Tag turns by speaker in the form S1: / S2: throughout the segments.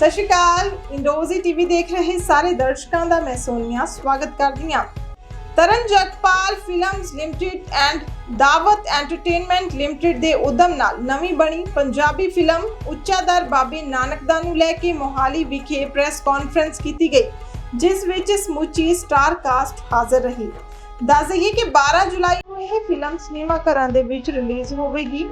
S1: ਸਤਿ ਸ਼੍ਰੀ ਅਕਾਲ, ਇੰਡੋਜ਼ੀ ਟੀਵੀ ਦੇਖ ਰਹੇ ਸਾਰੇ ਦਰਸ਼ਕਾਂ ਦਾ ਮੈਂ ਸੋਨੀਆ, ਸਵਾਗਤ ਕਰਦੀ ਹਾਂ। Taran Jagpal films limited and Dawat entertainment limited ਦੇ ਉਦਮ ਨਾਲ ਨਵੀਂ ਬਣੀ ਪੰਜਾਬੀ ਫਿਲਮ ਉੱਚਾ ਦਰ ਬਾਬੇ ਨਾਨਕ ਦਾ ਨੂੰ ਲੈ ਕੇ ਮੋਹਾਲੀ ਵਿਖੇ ਪ੍ਰੈਸ ਕਾਨਫਰੰਸ ਕੀਤੀ ਗਈ, ਜਿਸ ਵਿੱਚ ਸਮੁੱਚੀ ਸਟਾਰ ਕਾਸਟ ਹਾਜ਼ਰ ਰਹੀ। ਦੱਸ ਦਈਏ ਕਿ 12 ਜੁਲਾਈ ਨੂੰ ਇਹ ਫਿਲਮ ਸਿਨੇਮਾ ਘਰਾਂ ਦੇ ਵਿੱਚ ਰਿਲੀਜ਼ ਹੋਵੇਗੀ।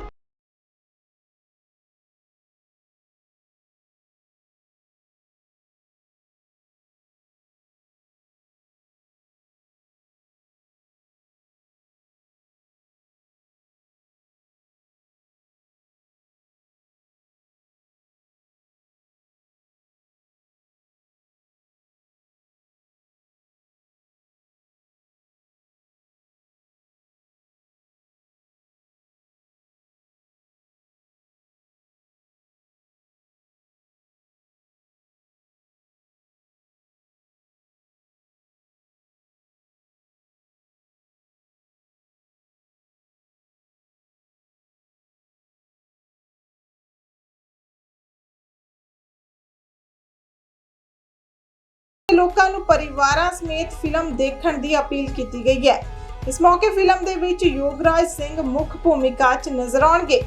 S1: ਲੋਕਾਂ ਨੂੰ ਪਰਿਵਾਰਾਂ ਸਮੇਤ ਫਿਲਮ ਦੇਖਣ ਦੀ ਅਪੀਲ ਕੀਤੀ ਗਈ ਹੈ। ਇਸ ਮੌਕੇ ਫਿਲਮ ਦੇ ਵਿੱਚ ਯੋਗਰਾਜ ਸਿੰਘ ਮੁੱਖ ਭੂਮਿਕਾ 'ਚ ਨਜ਼ਰ ਆਉਣਗੇ।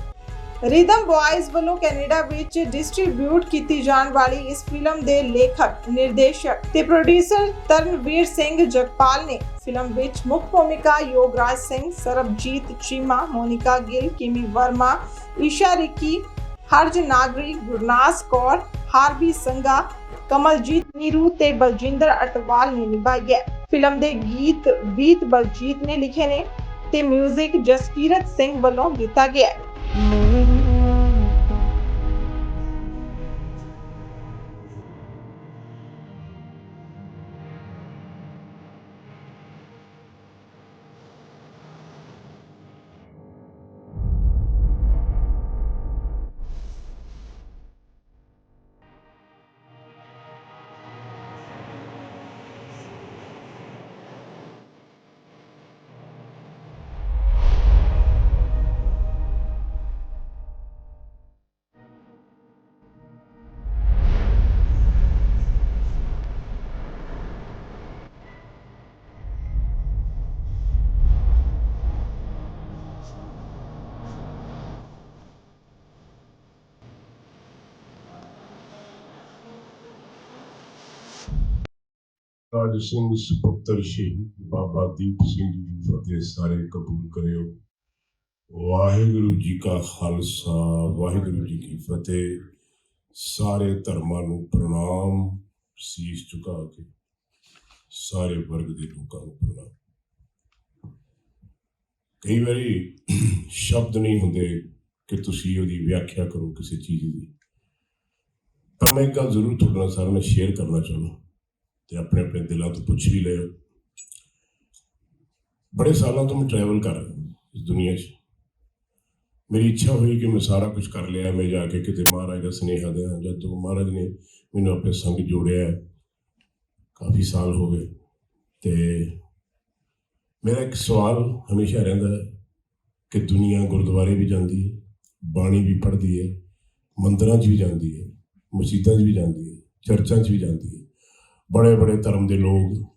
S1: ਰਿਦਮ ਬॉयਜ਼ ਵੱਲੋਂ ਕੈਨੇਡਾ ਵਿੱਚ ਡਿਸਟ੍ਰੀਬਿਊਟ ਕੀਤੀ ਜਾਣ ਵਾਲੀ ਇਸ ਫਿਲਮ ਦੇ ਲੇਖਕ, ਨਿਰਦੇਸ਼ਕ ਤੇ ਪ੍ਰੋਡਿਊਸਰ ਤਰਨਵੀਰ ਸਿੰਘ ਜਗਪਾਲ ਨੇ ਫਿਲਮ ਵਿੱਚ ਮੁੱਖ ਭੂਮਿਕਾ ਯੋਗਰਾਜ ਸਿੰਘ, ਸਰਬਜੀਤ ਚੀਮਾ, ਮੋਨਿਕਾ ਗਿੱਲ, ਕਿਮੀ ਵਰਮਾ, ਈਸ਼ਾ ਰਿੱਕੀ, ਹਰਜ ਨਾਗਰੀ, ਗੁਰਨਾਸ ਕੌਰ ਹਾਰਬੀ ਸੰਗਾ ਕਮਲਜੀਤ ਨੀਰੂ ਤੇ ਬਲਜਿੰਦਰ ਅਟਵਾਲ ਨੇ ਨਿਭਾਈ ਹੈ। ਫਿਲਮ ਦੇ ਗੀਤ ਵੀਤ ਬਲਜੀਤ ਨੇ ਲਿਖੇ ਨੇ ਤੇ 뮤직 ਜਸਕੀਰਤ ਸਿੰਘ ਵੱਲੋਂ ਦਿੱਤਾ ਗਿਆ ਹੈ।
S2: ਰਾਜ ਸਿੰਘ ਸੁਪੁੱਤਰ ਸ਼ਹੀਦ ਬਾਬਾ ਦੀਪ ਸਿੰਘ ਜੀ ਦੀ ਫਤਿਹ ਸਾਰੇ ਕਬੂਲ ਕਰਿਓ। ਵਾਹਿਗੁਰੂ ਜੀ ਕਾ ਖਾਲਸਾ, ਵਾਹਿਗੁਰੂ ਜੀ ਕੀ ਫਤਿਹ। ਸਾਰੇ ਧਰਮਾਂ ਨੂੰ ਪ੍ਰਣਾਮ, ਸੀਸ ਝੁਕਾ ਕੇ। ਸਾਰੇ ਵਰਗ ਦੇ ਲੋਕਾਂ ਨੂੰ ਪ੍ਰਣਾਮ। ਕਈ ਵਾਰੀ ਸ਼ਬਦ ਨਹੀਂ ਹੁੰਦੇ ਕਿ ਤੁਸੀਂ ਉਹਦੀ ਵਿਆਖਿਆ ਕਰੋ ਕਿਸੇ ਚੀਜ਼ ਦੀ। ਪਰ ਮੈਂ ਇੱਕ ਗੱਲ ਜ਼ਰੂਰ ਤੁਹਾਡੇ ਨਾਲ ਸਾਰਿਆਂ ਨਾਲ ਸ਼ੇਅਰ ਕਰਨਾ ਚਾਹੁੰਦਾ। ਤੇ ਆਪਣੇ ਆਪਣੇ ਦਿਲਾਂ ਤੋਂ ਪੁੱਛ ਵੀ ਲਿਓ ਬੜੇ ਸਾਲਾਂ ਤੋਂ ਮੈਂ ਟਰੈਵਲ ਕਰ ਰਿਹਾ ਇਸ ਦੁਨੀਆ 'ਚ। ਮੇਰੀ ਇੱਛਾ ਹੋਈ ਕਿ ਮੈਂ ਸਾਰਾ ਕੁਝ ਕਰ ਲਿਆ, ਮੈਂ ਜਾ ਕੇ ਕਿਤੇ ਮਹਾਰਾਜ ਦਾ ਸੁਨੇਹਾ ਦਿਆਂ ਜਦ ਤੋਂ ਮਹਾਰਾਜ ਨੇ ਮੈਨੂੰ ਆਪਣੇ ਸੰਗ ਜੋੜਿਆ। ਕਾਫੀ ਸਾਲ ਹੋ ਗਏ ਤੇ ਮੇਰਾ ਇੱਕ ਸਵਾਲ ਹਮੇਸ਼ਾ ਰਹਿੰਦਾ ਹੈ ਕਿ ਦੁਨੀਆ ਗੁਰਦੁਆਰੇ ਵੀ ਜਾਂਦੀ ਹੈ, ਬਾਣੀ ਵੀ ਪੜ੍ਹਦੀ ਹੈ, ਮੰਦਰਾਂ 'ਚ ਵੀ ਜਾਂਦੀ ਹੈ, ਮਸਜਿਦਾਂ 'ਚ ਵੀ ਜਾਂਦੀ ਹੈ, ਚਰਚਾਂ 'ਚ ਵੀ ਜਾਂਦੀ ਹੈ। ਬੜੇ ਬੜੇ ਧਰਮ ਦੇ ਲੋਕ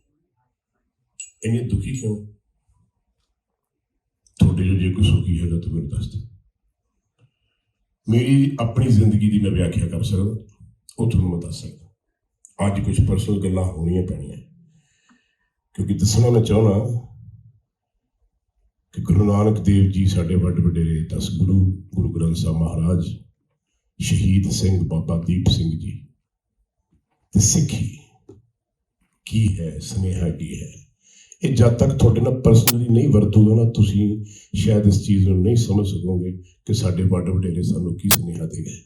S2: ਇੰਨੇ ਦੁਖੀ ਕਿਉਂ? ਤੁਹਾਡੇ ਜੋ ਜੇ ਕੋਈ ਸੁਖੀ ਹੈਗਾ ਤਾਂ ਮੈਨੂੰ ਦੱਸ ਦਿਓ। ਮੇਰੀ ਆਪਣੀ ਜ਼ਿੰਦਗੀ ਦੀ ਮੈਂ ਵਿਆਖਿਆ ਕਰ ਸਕਦਾ, ਉਹ ਤੁਹਾਨੂੰ ਮੈਂ ਦੱਸ ਸਕਦਾ। ਅੱਜ ਕੁਝ ਪਰਸਨਲ ਗੱਲਾਂ ਹੋਣੀਆਂ ਪੈਣੀਆਂ। ਕਿਉਂਕਿ ਦੱਸਣਾ ਮੈਂ ਚਾਹੁੰਦਾ ਕਿ ਗੁਰੂ ਨਾਨਕ ਦੇਵ ਜੀ ਸਾਡੇ ਵੱਡ ਵਡੇਰੇ, ਦਸ ਗੁਰੂ ਗੁਰੂ ਗ੍ਰੰਥ ਸਾਹਿਬ ਮਹਾਰਾਜ, ਸ਼ਹੀਦ ਸਿੰਘ ਬਾਬਾ ਦੀਪ ਸਿੰਘ ਜੀ ਤੇ ਸਿੱਖੀ ਕੀ ਹੈ, ਸੁਨੇਹਾ ਕੀ ਹੈ? ਇਹ ਜਦ ਤੱਕ ਤੁਹਾਡੇ ਨਾਲ ਪਰਸਨਲੀ ਨਹੀਂ ਵਰਤੂਗਾ ਨਾ, ਤੁਸੀਂ ਸ਼ਾਇਦ ਇਸ ਚੀਜ਼ ਨੂੰ ਨਹੀਂ ਸਮਝ ਸਕੋਗੇ ਕਿ ਸਾਡੇ ਵੱਡ ਵਡੇਰੇ ਸਾਨੂੰ ਕੀ ਸੁਨੇਹਾ ਦੇ ਗਏ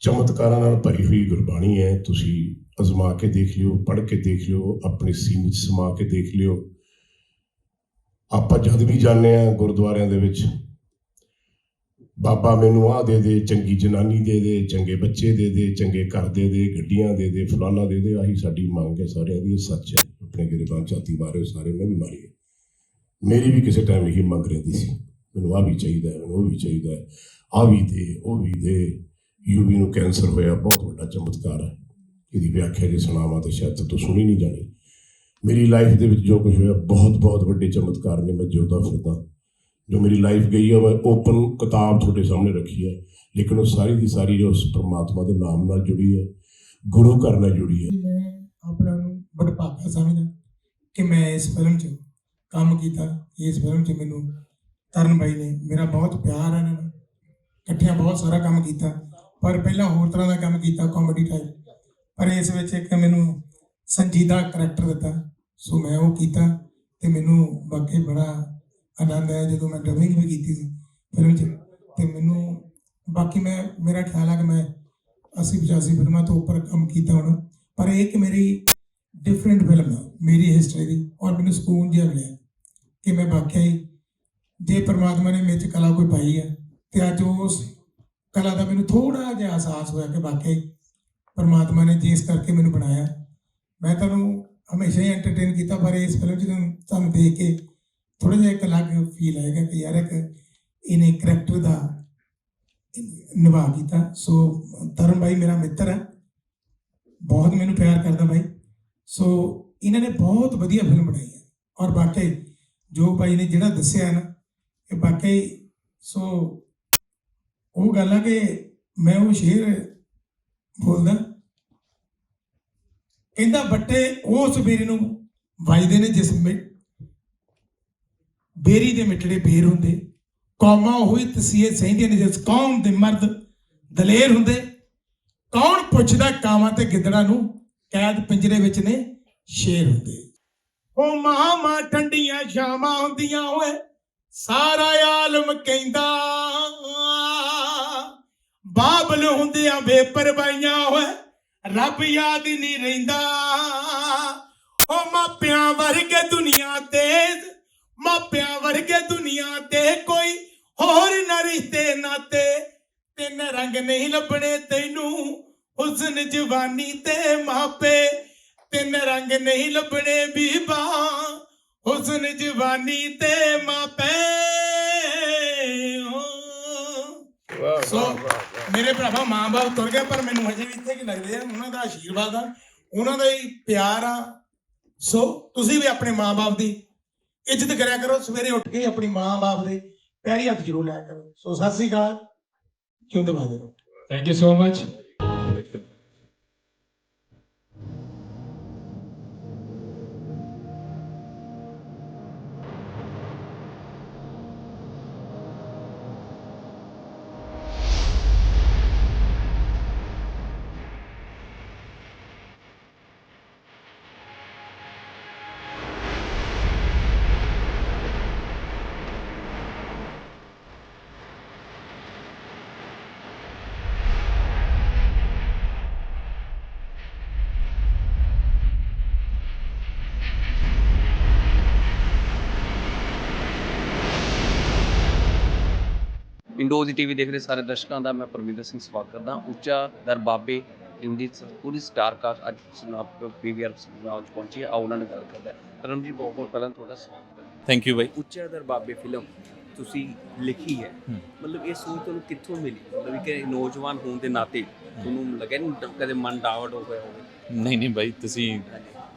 S2: ਚਮਤਕਾਰਾਂ ਨਾਲ ਭਰੀ ਹੋਈ ਗੁਰਬਾਣੀ ਹੈ, ਤੁਸੀਂ ਅਜ਼ਮਾ ਕੇ ਦੇਖ ਲਿਓ, ਪੜ੍ਹ ਕੇ ਦੇਖ ਲਿਓ, ਆਪਣੇ ਸੀਨੇ 'ਚ ਸਮਾ ਕੇ ਦੇਖ ਲਿਓ। ਆਪਾਂ ਜਦ ਵੀ ਜਾਂਦੇ ਆ ਗੁਰਦੁਆਰਿਆਂ ਦੇ ਵਿੱਚ ਬਾਬਾ ਮੈਨੂੰ ਆਹ ਦੇ ਦੇ, ਚੰਗੀ ਜਨਾਨੀ ਦੇ ਦੇ, ਚੰਗੇ ਬੱਚੇ ਦੇ ਦੇ, ਚੰਗੇ ਘਰ ਦੇ ਦੇ, ਗੱਡੀਆਂ ਦੇ ਦੇ, ਫਲਾਨਾ ਦੇ ਦੇ, ਆਹੀ ਸਾਡੀ ਮੰਗ ਹੈ ਸਾਰਿਆਂ ਦੀ, ਇਹ ਸੱਚ ਹੈ। ਆਪਣੇ ਗਰੀਬਾਂ ਝਾਤੀ ਮਾਰੇ ਸਾਰੇ ਮੈਂ ਵੀ ਮਾਰੀ ਹੈ ਮੇਰੀ ਵੀ ਕਿਸੇ ਟਾਈਮ ਇਹੀ ਮੰਗ ਰਹਿੰਦੀ ਸੀ। ਮੈਨੂੰ ਆਹ ਵੀ ਚਾਹੀਦਾ ਮੈਨੂੰ ਉਹ ਵੀ ਚਾਹੀਦਾ ਹੈ, ਆਹ ਵੀ ਦੇ, ਉਹ ਵੀ ਦੇ। ਯੂਵੀ ਨੂੰ ਕੈਂਸਰ ਹੋਇਆ, ਬਹੁਤ ਵੱਡਾ ਚਮਤਕਾਰ ਹੈ। ਇਹਦੀ ਵਿਆਖਿਆ ਜੇ ਸੁਣਾਵਾਂ ਤੇ ਸ਼ਾਇਦ ਤੋਂ ਸੁਣੀ ਨਹੀਂ ਜਾਣੀ। ਮੇਰੀ ਲਾਈਫ ਦੇ ਵਿੱਚ ਜੋ ਕੁਝ ਹੋਇਆ ਬਹੁਤ ਬਹੁਤ ਵੱਡੇ ਚਮਤਕਾਰ ਨੇ, ਮੈਂ ਜਿਉਂਦਾ ਫਿਰਦਾ। ਜੋ ਮੇਰੀ ਲਾਈਫ ਗਈ ਹੈ ਮੈਂ ਓਪਨ ਕਿਤਾਬ ਤੁਹਾਡੇ ਸਾਹਮਣੇ ਰੱਖੀ ਹੈ ਲੇਕਿਨ ਉਹ ਸਾਰੀ ਦੀ ਸਾਰੀ ਜੋ ਉਸ ਪ੍ਰਮਾਤਮਾ ਦੇ ਨਾਮ ਨਾਲ ਜੁੜੀ ਹੈ ਗੁਰੂ ਘਰ ਨਾਲ ਜੁੜੀ ਹੈ
S3: ਮੈਂ ਆਪਣਾ ਨੂੰ ਬੜਭਾਗਾ ਸਮਝਦਾ ਕਿ ਮੈਂ ਇਸ ਫਿਲਮ 'ਚ ਕੰਮ ਕੀਤਾ, ਇਸ ਫਿਲਮ 'ਚ ਮੈਨੂੰ ਤਰਨ ਬਾਈ ਨੇ ਮੇਰਾ ਬਹੁਤ ਪਿਆਰ ਹੈ ਇਹਨਾਂ ਇਕੱਠਿਆਂ ਬਹੁਤ ਸਾਰਾ ਕੰਮ ਕੀਤਾ, ਪਰ ਪਹਿਲਾਂ ਹੋਰ ਤਰ੍ਹਾਂ ਦਾ ਕੰਮ ਕੀਤਾ ਕਾਮੇਡੀ ਟਾਈਪ ਪਰ ਇਸ ਵਿੱਚ ਇੱਕ ਮੈਨੂੰ ਸੰਜੀਦਾ ਕਰੈਕਟਰ ਦਿੱਤਾ, ਸੋ ਮੈਂ ਉਹ ਕੀਤਾ ਤੇ ਮੈਨੂੰ ਬਾਕੀ ਬੜਾ ਆਨੰਦ ਆਇਆ ਜਦੋਂ ਮੈਂ ਡਬਿੰਗ ਵੀ ਕੀਤੀ ਸੀ ਫਿਲਮ 'ਚ। ਤੇ ਮੈਨੂੰ ਬਾਕੀ ਮੈਂ, ਮੇਰਾ ਖਿਆਲ ਆ ਕਿ ਮੈਂ 80 85 ਫਿਲਮਾਂ ਤੋਂ ਉੱਪਰ ਕੰਮ ਕੀਤਾ ਹੁਣ। ਪਰ ਇਹ ਕਿ ਮੇਰੀ ਡਿਫਰੈਂਟ ਫਿਲਮ ਹੈ ਮੇਰੀ ਹਿਸਟਰੀ ਦੀ। ਔਰ ਮੈਨੂੰ ਸਕੂਨ ਜਿਹਾ ਮਿਲਿਆ ਕਿ ਮੈਂ ਵਾਕਿਆ ਹੀ ਜੇ ਪਰਮਾਤਮਾ ਨੇ ਮੇਰੇ 'ਚ ਕਲਾ ਕੋਈ ਪਾਈ ਹੈ ਤੇ ਅੱਜ ਉਸ ਕਲਾ ਦਾ ਮੈਨੂੰ ਥੋੜਾ ਜਿਹਾ ਅਹਿਸਾਸ ਹੋਇਆ ਕਿ ਵਾਕਿਆ ਪਰਮਾਤਮਾ ਨੇ ਜਿਸ ਕਰਕੇ ਮੈਨੂੰ ਬਣਾਇਆ। ਮੈਂ ਤੁਹਾਨੂੰ ਹਮੇਸ਼ਾ ਹੀ ਐਂਟਰਟੇਨ ਕੀਤਾ, ਪਰ ਇਸ ਫਿਲਮ 'ਚ ਤੁਹਾਨੂੰ ਦੇਖ ਕੇ ਥੋੜਾ ਜਿਹਾ ਇੱਕ ਅਲੱਗ ਫੀਲ ਆਏਗਾ ਕਿ ਯਾਰ ਇੱਕ ਇਹਨੇ ਕਰੈਕਟਰ ਦਾ ਨਿਭਾ ਕੀਤਾ। ਸੋ ਤਰਨ ਭਾਈ ਮੇਰਾ ਮਿੱਤਰ ਹੈ। ਬਹੁਤ ਮੈਨੂੰ ਪਿਆਰ ਕਰਦਾ ਭਾਈ ਸੋ ਇਹਨਾਂ ਨੇ ਬਹੁਤ ਵਧੀਆ ਫਿਲਮ ਬਣਾਈ ਹੈ। ਔਰ ਵਾਕਈ ਜੋ ਭਾਈ ਨੇ ਜਿਹੜਾ ਦੱਸਿਆ ਨਾ ਕਿ ਵਾਕਈ ਸੋ ਉਹ ਗੱਲ ਆ ਕਿ ਮੈਂ ਉਹ ਸ਼ੇਰ ਬੋਲਦਾ। ਕਹਿੰਦਾ, ਬੱਟੇ ਉਸ ਬੇਰੀ ਨੂੰ ਵਜਦੇ ਨੇ ਜਿਸ ਮਿ- ਬੇਰੀ ਦੇ ਮਿੱਟੜੇ ਬੇਰ ਹੁੰਦੇ, ਕੌਮਾਂ ਹੋਈ ਤਸੀਹੇ ਸਹਿੰਦੀਆਂ ਨੇ, ਜਿਸ ਕੌਮ ਦੇ ਮਰਦ ਦਲੇਰ ਹੁੰਦੇ। ਕੌਣ ਪੁੱਛਦਾ ਕਾਵਾਂ ਤੇ ਗਿੱਦੜਾਂ ਨੂੰ, ਕੈਦ ਪਿੰਜਰੇ ਵਿੱਚ ਨੇ ਸ਼ੇਰ ਹੁੰਦੇ। ਉਹ ਮਾਮਾ ਠੰਡੀਆਂ ਸ਼ਾਮਾਂ ਹੁੰਦੀਆਂ ਓਏ, ਸਾਰਾ ਆਲਮ ਕਹਿੰਦਾ। ਬਾਬਲ ਹੁੰਦਿਆਂ ਬੇਪਰਵਾਈਆਂ ਓਏ, ਰੱਬ ਯਾਦ ਨਹੀਂ ਰਹਿੰਦਾ। ਉਹ ਮਾਪਿਆਂ ਵਰਗੇ ਦੁਨੀਆ ਤੇ ਮਾਪਿਆਂ ਵਰਗੇ ਦੁਨੀਆ ਤੇ ਕੋਈ ਹੋਰ ਨਾ ਰਿਸ਼ਤੇ ਨਾਤੇ। ਤਿੰਨ ਰੰਗ ਨਹੀਂ ਲੱਭਣੇ ਤੈਨੂੰ ਹੁਸਨ ਜਵਾਨੀ ਤੇ ਮਾਪੇ। ਤਿੰਨ ਰੰਗ ਨਹੀਂ ਲੱਭਣੇ ਬੀਬਾ ਹੁਸਨ ਜਵਾਨੀ ਤੇ ਮਾਪੇ। ਸੋ ਮੇਰੇ ਭਰਾਵਾ ਮਾਂ-ਬਾਪ ਤੁਰ ਗਏ ਪਰ ਮੈਨੂੰ ਹਜੇ ਵੀ ਇੱਥੇ ਕੀ ਲੱਗਦੇ ਆ ਉਹਨਾਂ ਦਾ ਆਸ਼ੀਰਵਾਦ ਆ ਉਹਨਾਂ ਦਾ ਹੀ ਪਿਆਰ ਆ। ਸੋ ਤੁਸੀਂ ਵੀ ਆਪਣੇ ਮਾਂ-ਬਾਪ ਦੀ ਇੱਜ਼ਤ ਕਰਿਆ ਕਰੋ, ਸਵੇਰੇ ਉੱਠ ਕੇ ਆਪਣੀ ਮਾਂ-ਬਾਪ ਦੇ ਪੈਰੀ ਹੱਥ ਜ਼ਰੂਰ ਲਾਇਆ ਕਰੋ। ਸੋ ਸਤਿ ਸ੍ਰੀ ਅਕਾਲ। ਕਿਉਂ ਦਬਾਦੇ ਰਹੋ
S4: Thank you so much.
S5: ਇੰਡੋਜ਼ ਟੀਵੀ ਦੇਖ ਰਹੇ ਸਾਰੇ ਦਰਸ਼ਕਾਂ ਦਾ ਮੈਂ ਪਰਮਿੰਦਰ ਸਿੰਘ ਸਵਾਗਤ ਕਰਦਾ ਉੱਚਾ ਦਰ ਬਾਬੇ ਦੀ ਪੂਰੀ ਸਟਾਰ ਕਾਸਟ ਅੱਜ ਸਨਾਪ ਪੀਵੀਆਰ ਨਾਲ ਪਹੁੰਚੀ ਆਓ ਉਹਨਾਂ ਨਾਲ ਗੱਲ ਕਰਦੇ ਹਾਂ। ਰਮ ਜੀ ਬਹੁਤ ਬਹੁਤ ਪਹਿਲਾਂ ਤੁਹਾਡਾ ਸਵਾਗਤ ਹੈ।
S6: ਥੈਂਕ ਯੂ ਬਾਈ।
S5: ਉੱਚਾ ਦਰ ਬਾਬੇ ਫਿਲਮ ਤੁਸੀਂ ਲਿਖੀ ਹੈ। ਮਤਲਬ ਇਹ ਸੋਚ ਤੁਹਾਨੂੰ ਕਿੱਥੋਂ ਮਿਲੀ? ਮਤਲਬ ਕਿ ਨੌਜਵਾਨ ਹੋਣ ਦੇ ਨਾਤੇ ਤੁਹਾਨੂੰ ਲੱਗਿਆ ਨਹੀਂ ਕਦੇ ਮਨ ਡਾਵਟ ਹੋ ਗਿਆ ਹੋਵੇ?
S6: ਨਹੀਂ ਨਹੀਂ ਬਾਈ ਤੁਸੀਂ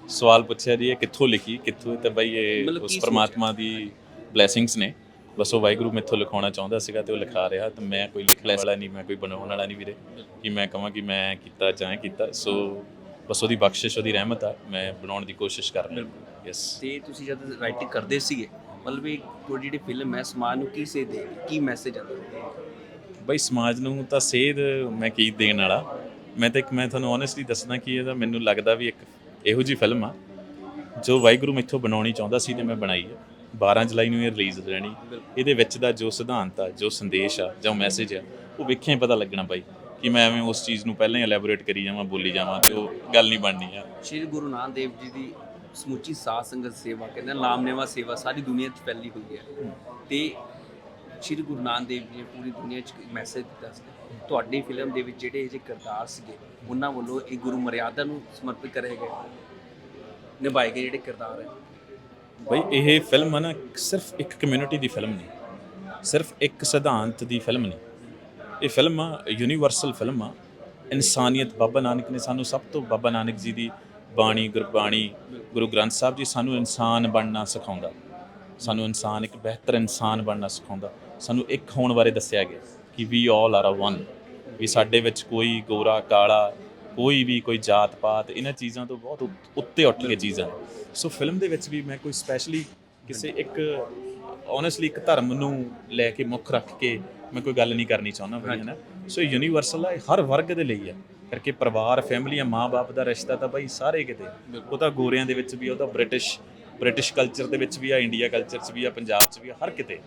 S6: ਸਵਾਲ ਪੁੱਛਿਆ ਜੀ ਇਹ ਕਿੱਥੋਂ ਲਿਖੀ ਕਿੱਥੋਂ ਤੇ ਬਾਈ ਇਹ ਉਸ ਪਰਮਾਤਮਾ ਦੀ ਬਲੇਸਿੰਗਸ ਨੇ। ਬਸ ਉਹ ਵਾਹਿਗੁਰੂ ਮੈਥੋਂ ਲਿਖਾਉਣਾ ਚਾਹੁੰਦਾ ਸੀਗਾ ਤੇ ਉਹ ਲਿਖਾ ਰਿਹਾ ਤੇ ਮੈਂ ਕੋਈ ਲਿਖਣ ਵਾਲਾ ਨਹੀਂ ਮੈਂ ਕੋਈ ਬਣਾਉਣ ਵਾਲਾ ਨਹੀਂ ਵੀਰੇ। ਕਿ ਮੈਂ ਕਹਾਂ ਕਿ ਮੈਂ ਕੀਤਾ ਜਾਂ ਇਹ ਕੀਤਾ ਸੋ ਬਸ ਉਹਦੀ ਬਖਸ਼ਿਸ਼ ਉਹਦੀ ਰਹਿਮਤ ਆ ਮੈਂ ਬਣਾਉਣ ਦੀ ਕੋਸ਼ਿਸ਼ ਕਰ ਰਿਹਾ। ਯੈਸ
S5: ਤੇ ਤੁਸੀਂ ਜਦ ਰਾਈਟਿੰਗ ਕਰਦੇ ਸੀਗੇ ਮਤਲਬ ਇਹ ਤੁਹਾਡੀ ਜਿਹੜੀ ਫਿਲਮ ਹੈ ਸਮਾਜ ਨੂੰ ਕੀ ਸੇ ਦੇ ਕੀ ਮੈਸੇਜ ਆਉਂਦਾ
S6: ਬਈ ਸਮਾਜ ਨੂੰ ਤਾਂ ਸੇਧ ਮੈਂ ਕੀ ਦੇਣ ਵਾਲਾ? ਮੈਂ ਤਾਂ ਇੱਕ ਮੈਂ ਤੁਹਾਨੂੰ ਓਨੈਸਟਲੀ ਦੱਸਣਾ ਕਿ ਇਹਦਾ ਮੈਨੂੰ ਲੱਗਦਾ ਵੀ ਇੱਕ ਇਹੋ ਜੀ ਫਿਲਮ ਆ ਜੋ ਵਾਹਿਗੁਰੂ ਮੈਥੋਂ ਬਣਾਉਣੀ ਚਾਹੁੰਦਾ ਸੀ ਤੇ ਮੈਂ ਬਣਾਈ ਹੈ। 12 ਜੁਲਾਈ ਨੂੰ ਇਹ ਰਿਲੀਜ਼ ਹੋ ਜਾਣੀ। ਇਹਦੇ ਵਿੱਚ ਦਾ ਜੋ ਸਿਧਾਂਤ ਆ ਜੋ ਸੰਦੇਸ਼ ਆ ਜੋ ਮੈਸੇਜ ਆ ਉਹ ਵੇਖਿਆ ਪਤਾ ਲੱਗਣਾ ਬਾਈ ਕਿ ਮੈਂ ਐਵੇਂ ਉਸ ਚੀਜ਼ ਨੂੰ ਪਹਿਲਾਂ ਹੀ ਐਲੈਬੋਰੇਟ ਕਰੀ ਜਾਵਾਂ ਬੋਲੀ ਜਾਵਾਂ ਤੇ ਉਹ ਗੱਲ ਨਹੀਂ ਬਣਨੀ ਆ।
S5: ਸ਼੍ਰੀ ਗੁਰੂ ਨਾਨਕ ਦੇਵ ਜੀ ਦੀ ਸਮੁੱਚੀ ਸਾਧ ਸੰਗਤ ਸੇਵਾ ਕਹਿੰਦੇ ਨਾਮਨੇਵਾ ਸੇਵਾ ਸਾਰੀ ਦੁਨੀਆ 'ਚ ਫੈਲੀ ਹੋਈ ਹੈ। ਤੇ ਸ਼੍ਰੀ ਗੁਰੂ ਨਾਨਕ ਦੇਵ ਜੀ ਨੇ ਪੂਰੀ ਦੁਨੀਆ 'ਚ ਮੈਸੇਜ ਦਿੱਤਾ ਸੀ। ਤੁਹਾਡੀ ਫਿਲਮ ਦੇ ਵਿੱਚ ਜਿਹੜੇ ਇਹ ਜਿਹੇ ਕਿਰਦਾਰ ਸੀਗੇ ਉਹਨਾਂ ਵੱਲੋਂ ਇਹ ਗੁਰੂ ਮਰਿਆਦਾ ਨੂੰ ਸਮਰਪਿਤ ਕਰੇ ਗਏ ਨਿਭਾਏ ਗਏ ਜਿਹੜੇ ਕਿਰਦਾਰ ਹੈ
S6: ਬਈ ਇਹ ਫਿਲਮ ਹੈ ਨਾ, ਸਿਰਫ ਇੱਕ ਕਮਿਊਨਿਟੀ ਦੀ ਫਿਲਮ ਨਹੀਂ, ਸਿਰਫ ਇੱਕ ਸਿਧਾਂਤ ਦੀ ਫਿਲਮ ਨਹੀਂ। ਇਹ ਫਿਲਮ ਆ ਯੂਨੀਵਰਸਲ ਫਿਲਮ ਆ। ਇਨਸਾਨੀਅਤ ਬਾਬਾ ਨਾਨਕ ਨੇ ਸਾਨੂੰ ਸਭ ਤੋਂ ਬਾਬਾ ਨਾਨਕ ਜੀ ਦੀ ਬਾਣੀ, ਗੁਰਬਾਣੀ, ਗੁਰੂ ਗ੍ਰੰਥ ਸਾਹਿਬ ਜੀ ਸਾਨੂੰ ਇਨਸਾਨ ਬਣਨਾ ਸਿਖਾਉਂਦਾ। ਸਾਨੂੰ ਇਨਸਾਨ, ਇੱਕ ਬਿਹਤਰ ਇਨਸਾਨ ਬਣਨਾ ਸਿਖਾਉਂਦਾ। ਸਾਨੂੰ ਇੱਕ ਹੋਣ ਬਾਰੇ ਦੱਸਿਆ ਗਿਆ ਕਿ ਵੀ ਆਲ ਆਰ ਆ ਵਨ ਵੀ ਸਾਡੇ ਵਿੱਚ ਕੋਈ ਗੋਰਾ, ਕਾਲਾ ਕੋਈ ਵੀ, ਕੋਈ ਜਾਤ ਪਾਤ ਇਹਨਾਂ ਚੀਜ਼ਾਂ ਤੋਂ ਬਹੁਤ ਉੱਤ- ਉੱਤੇ ਉੱਠ ਕੇ ਚੀਜ਼ਾਂ ਸੋ ਫਿਲਮ ਦੇ ਵਿੱਚ ਵੀ ਮੈਂ ਕੋਈ ਸਪੈਸ਼ਲੀ ਕਿਸੇ ਇੱਕ ਓਨੈਸਟਲੀ ਇੱਕ ਧਰਮ ਨੂੰ ਲੈ ਕੇ ਮੁੱਖ ਰੱਖ ਕੇ ਮੈਂ ਕੋਈ ਗੱਲ ਨਹੀਂ ਕਰਨੀ ਚਾਹੁੰਦਾ ਬਈ ਹੈ ਨਾ ਸੋ ਯੂਨੀਵਰਸਲ ਹੈ ਹਰ ਵਰਗ ਦੇ ਲਈ ਹੈ ਕਰਕੇ ਪਰਿਵਾਰ ਫੈਮਲੀਆਂ ਮਾਂ-ਬਾਪ ਦਾ ਰਿਸ਼ਤਾ ਤਾਂ ਬਈ ਸਾਰੇ ਕਿਤੇ। ਉਹ ਤਾਂ ਗੋਰਿਆਂ ਦੇ ਵਿੱਚ ਵੀ, ਉਹ ਤਾਂ ਬ੍ਰਿਟਿਸ਼ ਬ੍ਰਿਟਿਸ਼ ਕਲਚਰ ਦੇ ਵਿੱਚ ਵੀ ਆ ਇੰਡੀਆ ਕਲਚਰ 'ਚ ਵੀ ਆ ਪੰਜਾਬ 'ਚ ਵੀ ਆ ਹਰ ਕਿਤੇ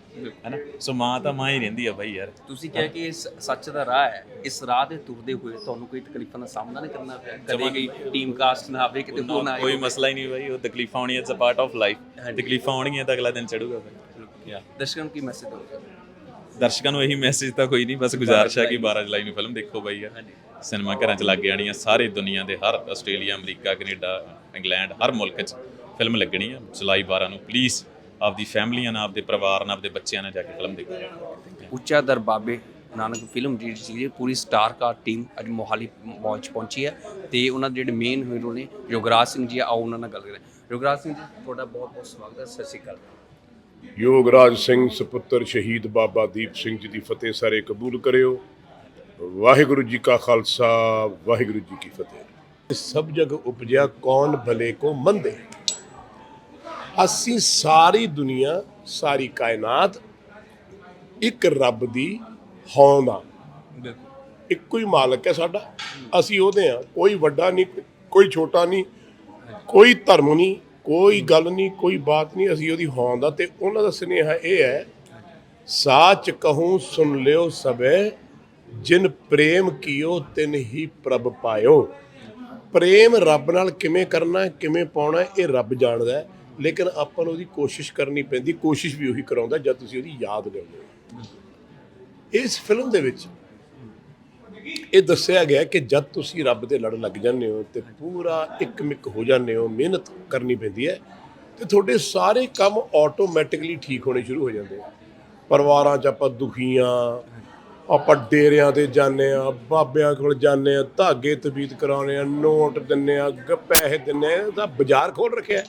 S6: ਹੈ ਨਾ? ਸੋ ਮਾਂ ਤਾਂ ਮਾਂ ਹੀ ਰਹਿੰਦੀ ਆ ਬਈ ਯਾਰ।
S5: ਤੁਸੀਂ ਕਿਹਾ ਕਿ ਇਸ ਸੱਚ ਦਾ ਰਾਹ ਹੈ। ਇਸ ਰਾਹ ਤੇ ਤੁਰਦੇ ਹੋਏ ਤੁਹਾਨੂੰ ਕੋਈ ਤਕਲੀਫਾਂ ਦਾ ਸਾਹਮਣਾ ਨਹੀਂ ਕਰਨਾ ਪਿਆ? ਕਦੇ ਕੋਈ ਟੀਮ ਕਾਸਟ ਨਾ ਆਵੇ ਕਿਤੇ ਹੋਰ ਨਾ ਆਏ
S6: ਕੋਈ ਮਸਲਾ ਹੀ ਨਹੀਂ ਬਈ ਉਹ ਤਕਲੀਫਾਂ ਆਉਣੀਆਂ it's a part of life ਤਕਲੀਫਾਂ ਆਉਣਗੀਆਂ ਤਾਂ ਅਗਲਾ ਦਿਨ ਚੜੂਗਾ ਬਈ ਯਾ
S5: ਦਰਸ਼ਕਾਂ ਨੂੰ ਕੀ ਮੈਸੇਜ ਦੋਗੇ
S6: ਦਰਸ਼ਕਾਂ ਨੂੰ ਇਹੀ ਮੈਸੇਜ ਤਾਂ ਕੋਈ ਨਹੀਂ ਬਸ ਗੁਜ਼ਾਰਿਸ਼ ਹੈ ਕਿ 12 ਜੁਲਾਈ ਨੂੰ ਫਿਲਮ ਦੇਖੋ ਬਈ ਯਾਰ। ਸਿਨੇਮਾ ਘਰਾਂ 'ਚ ਲੱਗ ਜਾਣੀਆਂ ਸਾਰੇ ਦੁਨੀਆ ਦੇ ਹਰ ਆਸਟ੍ਰੇਲੀਆ ਅਮਰੀਕਾ ਕੈਨੇਡਾ ਇੰਗਲੈਂਡ ਹਰ ਮੁਲਕ 'ਚ। ਫਿਲਮ ਲੱਗਣੀ ਹੈ ਜੁਲਾਈ 12 ਨੂੰ। ਪਲੀਜ਼ ਆਪਦੀ ਫੈਮਲੀਆਂ ਨਾਲ ਆਪਦੇ ਪਰਿਵਾਰ ਨਾਲ ਆਪਦੇ ਬੱਚਿਆਂ ਨਾਲ ਜਾ ਕੇ ਫਿਲਮ ਦੇਖੋ।
S5: ਉੱਚਾ ਦਰ ਬਾਬੇ ਨਾਨਕ ਫਿਲਮ ਜਿਹੜੀ ਸੀ ਪੂਰੀ ਸਟਾਰ ਕਾਸਟ ਟੀਮ ਅੱਜ ਮੋਹਾਲੀ ਪਹੁੰਚ ਪਹੁੰਚੀ ਹੈ ਤੇ ਉਹਨਾਂ ਦੇ ਜਿਹੜੇ ਮੇਨ ਹੀਰੋ ਨੇ ਯੋਗਰਾਜ ਸਿੰਘ ਜੀ ਆਓ ਉਹਨਾਂ ਨਾਲ ਗੱਲ ਕਰਾਂ ਯੋਗਰਾਜ ਸਿੰਘ ਜੀ ਤੁਹਾਡਾ ਬਹੁਤ ਬਹੁਤ ਸਵਾਗਤ ਹੈ ਸਤਿ ਸ਼੍ਰੀ ਅਕਾਲ।
S2: ਯੋਗਰਾਜ ਸਿੰਘ ਸੁਪੁੱਤਰ ਸ਼ਹੀਦ ਬਾਬਾ ਦੀਪ ਸਿੰਘ ਜੀ ਦੀ ਫਤਿਹ ਸਾਰੇ ਕਬੂਲ ਕਰਿਓ। ਵਾਹਿਗੁਰੂ ਜੀ ਕਾ ਖਾਲਸਾ ਵਾਹਿਗੁਰੂ ਜੀ ਕੀ ਫਤਿਹ। ਸਭ ਜਗ ਉਪਜਿਆ ਕੌਣ ਭਲੇ ਕੋ ਮੰਦੇ? ਅਸੀਂ ਸਾਰੀ ਦੁਨੀਆ ਸਾਰੀ ਕਾਇਨਾਤ ਇੱਕ ਰੱਬ ਦੀ ਹੋਂਦ ਆ। ਇੱਕੋ ਹੀ ਮਾਲਕ ਹੈ ਸਾਡਾ। ਅਸੀਂ ਉਹਦੇ ਆ ਕੋਈ ਵੱਡਾ ਨਹੀਂ ਕੋਈ ਛੋਟਾ ਨਹੀਂ ਕੋਈ ਧਰਮ ਨਹੀਂ ਕੋਈ ਗੱਲ ਨਹੀਂ ਕੋਈ ਬਾਤ ਨਹੀਂ। ਅਸੀਂ ਉਹਦੀ ਹੋਂਦ ਆ ਤੇ ਉਹਨਾਂ ਦਾ ਸੁਨੇਹਾ ਇਹ ਹੈ ਸਾਚ ਕਹੂੰ ਸੁਣ ਲਿਓ ਸਭੇ ਜਿਨ ਪ੍ਰੇਮ ਕੀਓ ਤਿਨ ਹੀ ਪ੍ਰਭ ਪਾਇਓ। ਪ੍ਰੇਮ ਰੱਬ ਨਾਲ ਕਿਵੇਂ ਕਰਨਾ ਕਿਵੇਂ ਪਾਉਣਾ ਇਹ ਰੱਬ ਜਾਣਦਾ ਹੈ। ਲੇਕਿਨ ਆਪਾਂ ਨੂੰ ਉਹਦੀ ਕੋਸ਼ਿਸ਼ ਕਰਨੀ ਪੈਂਦੀ, ਕੋਸ਼ਿਸ਼ ਵੀ ਉਹੀ ਕਰਾਉਂਦਾ ਜਦ ਤੁਸੀਂ ਉਹਦੀ ਯਾਦ ਲਿਆਉਂਦੇ ਹੋ। ਇਸ ਫਿਲਮ ਦੇ ਵਿੱਚ ਇਹ ਦੱਸਿਆ ਗਿਆ ਕਿ ਜਦ ਤੁਸੀਂ ਰੱਬ ਦੇ ਲੜ ਲੱਗ ਜਾਂਦੇ ਹੋ ਤੇ ਪੂਰਾ ਇੱਕਮਿਕ ਹੋ ਜਾਂਦੇ ਹੋ, ਮਿਹਨਤ ਕਰਨੀ ਪੈਂਦੀ ਹੈ ਤੇ ਤੁਹਾਡੇ ਸਾਰੇ ਕੰਮ ਆਟੋਮੈਟਿਕਲੀ ਠੀਕ ਹੋਣੇ ਸ਼ੁਰੂ ਹੋ ਜਾਂਦੇ ਆ। ਪਰਿਵਾਰਾਂ 'ਚ ਆਪਾਂ ਦੁਖੀਆਂ, ਆਪਾਂ ਡੇਰਿਆਂ ਤੇ ਜਾਂਦੇ ਆ, ਬਾਬਿਆਂ ਕੋਲ ਜਾਂਦੇ ਆ, ਧਾਗੇ ਤਬੀਤ ਕਰਾਉਣੇ ਆ, ਨੋਟ ਦਿੰਨੇ ਆ, ਪੈਸੇ ਦਿੰਨੇ ਆ, ਤਾਂ ਬਾਜ਼ਾਰ ਖੋਲ ਰੱਖਿਆ।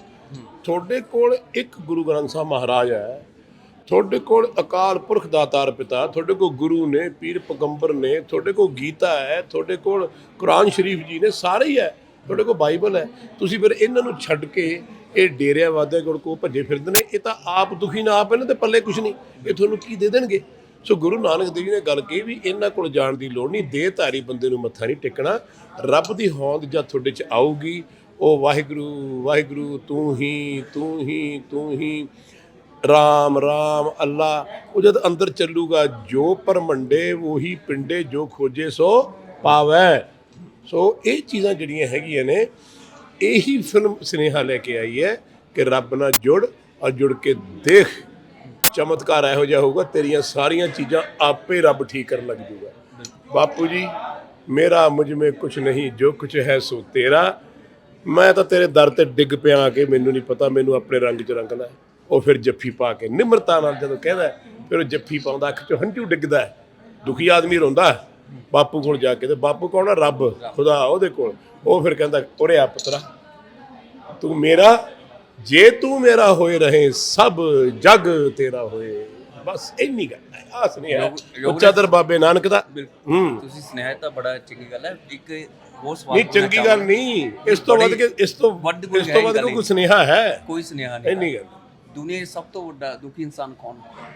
S2: ਤੁਹਾਡੇ ਕੋਲ ਇੱਕ ਗੁਰੂ ਗ੍ਰੰਥ ਸਾਹਿਬ ਮਹਾਰਾਜ ਹੈ, ਤੁਹਾਡੇ ਕੋਲ ਅਕਾਲ ਪੁਰਖ ਦਾਤਾਰ ਪਿਤਾ, ਤੁਹਾਡੇ ਕੋਲ ਗੁਰੂ ਨੇ, ਪੀਰ ਪਗੰਬਰ ਨੇ, ਤੁਹਾਡੇ ਕੋਲ ਗੀਤਾ ਹੈ, ਤੁਹਾਡੇ ਕੋਲ ਕੁਰਾਨ ਸ਼ਰੀਫ ਜੀ ਨੇ, ਸਾਰੇ ਹੀ ਹੈ, ਤੁਹਾਡੇ ਕੋਲ ਬਾਈਬਲ ਹੈ। ਤੁਸੀਂ ਫਿਰ ਇਹਨਾਂ ਨੂੰ ਛੱਡ ਕੇ ਇਹ ਡੇਰਿਆਂ ਵਾਦੇ ਕੋਲ ਕੋ ਭੱਜੇ ਫਿਰਦੇ ਨੇ, ਇਹ ਤਾਂ ਆਪ ਦੁਖੀ ਨਾ ਆਪ ਇਹਨਾਂ ਦੇ ਪੱਲੇ ਕੁਝ ਨਹੀਂ, ਇਹ ਤੁਹਾਨੂੰ ਕੀ ਦੇ ਦੇਣਗੇ? ਸੋ ਗੁਰੂ ਨਾਨਕ ਦੇਵ ਜੀ ਨੇ ਗੱਲ ਕਹੀ ਵੀ ਇਹਨਾਂ ਕੋਲ ਜਾਣ ਦੀ ਲੋੜ ਨਹੀਂ ਦੇਹਧਾਰੀ ਬੰਦੇ ਨੂੰ ਮੱਥਾ ਨਹੀਂ ਟੇਕਣਾ, ਰੱਬ ਦੀ ਹੋਂਦ ਜਦ ਤੁਹਾਡੇ 'ਚ ਆਊਗੀ ਉਹ ਵਾਹਿਗੁਰੂ ਵਾਹਿਗੁਰੂ ਤੂੰ ਹੀ ਤੂੰ ਹੀ ਤੂੰ ਹੀ। ਰਾਮ ਰਾਮ, ਅੱਲਾ। ਉਹ ਜਦ ਅੰਦਰ ਚੱਲੂਗਾ, ਜੋ ਪਰਮੰਡੇ, ਉਹੀ ਪਿੰਡੇ ਜੋ ਖੋਜੇ, ਸੋ ਪਾਵੈ। ਸੋ ਇਹ ਚੀਜ਼ਾਂ ਜਿਹੜੀਆਂ ਹੈਗੀਆਂ ਨੇ, ਇਹੀ ਫਿਲਮ ਸੁਨੇਹਾ ਲੈ ਕੇ ਆਈ ਹੈ ਕਿ ਰੱਬ ਨਾਲ ਜੁੜ ਔਰ ਜੁੜ ਕੇ ਦੇਖ। ਚਮਤਕਾਰ ਇਹੋ ਜਿਹਾ ਹੋਊਗਾ, ਤੇਰੀਆਂ ਸਾਰੀਆਂ ਚੀਜ਼ਾਂ ਆਪੇ ਰੱਬ ਠੀਕ ਕਰਨ ਲੱਗ ਜੂਗਾ। ਬਾਪੂ ਜੀ, ਮੇਰਾ ਮੁਝ ਮੇ ਕੁਛ ਨਹੀਂ, ਜੋ ਕੁਛ ਹੈ ਸੋ ਤੇਰਾ। ਮੈਂ ਤਾਂ ਤੇਰੇ ਦਰ ਤੇ ਡਿੱਗ ਪਿਆ ਆ ਕੇ ਮੈਨੂੰ ਨਹੀਂ ਪਤਾ ਮੈਨੂੰ ਆਪਣੇ ਰੰਗ 'ਚ ਰੰਗ ਲੈ ਉਹ ਫਿਰ ਜੱਫੀ ਪਾ ਕੇ ਨਿਮਰਤਾ ਨਾਲ ਜਦੋਂ ਕਹਿੰਦਾ ਫਿਰ ਉਹ ਜੱਫੀ ਪਾਉਂਦਾ ਅੱਖ 'ਚੋਂ ਹੰਝੂ ਡਿੱਗਦਾ। ਦੁਖੀ ਆਦਮੀ ਰੋਂਦਾ ਬਾਪੂ ਕੋਲ ਜਾ ਕੇ ਤੇ ਬਾਪੂ ਕੌਣ ਹੈ ਰੱਬ ਖੁਦਾ ਉਹਦੇ ਕੋਲ। ਉਹ ਫਿਰ ਕਹਿੰਦਾ ਉਰੇ ਆ ਪੁੱਤਰਾ ਤੂੰ ਮੇਰਾ ਜੇ ਤੂੰ ਮੇਰਾ ਹੋਏ ਰਹੇ ਸਭ ਜਗ ਤੇਰਾ ਹੋਏ। ਬਸ ਇੰਨੀ ਗੱਲ ਹੈ ਆਸ ਨਹੀਂ ਹੈ। ਉੱਚਾ ਦਰ ਬਾਬੇ ਨਾਨਕ ਦਾ। ਹੂੰ।
S5: ਤੁਸੀਂ ਤਾਂ ਬੜਾ ਚੰਗੀ ਗੱਲ ਹੈ। ਇੱਕ ਸਵਾਲ
S2: ਨਹੀਂ ਚੰਗੀ ਗੱਲ। ਨਹੀਂ। ਇਸ ਤੋਂ ਵੱਧ ਕੇ ਇਸ ਤੋਂ
S5: ਵੱਧ ਕੋਈ
S2: ਇਸ ਤੋਂ ਵੱਧ ਕੋਈ
S5: ਨਹੀਂ।
S2: ਸੁਨੇਹਾ ਹੈ?
S5: ਕੋਈ ਸੁਨੇਹਾ ਨਹੀਂ
S2: ਇੰਨੀ ਗੱਲ।
S5: ਦੁਨੀਆ 'ਚ ਸਭ ਤੋਂ ਵੱਡਾ ਦੁਖੀ ਇਨਸਾਨ ਕੌਣ ਹੈ?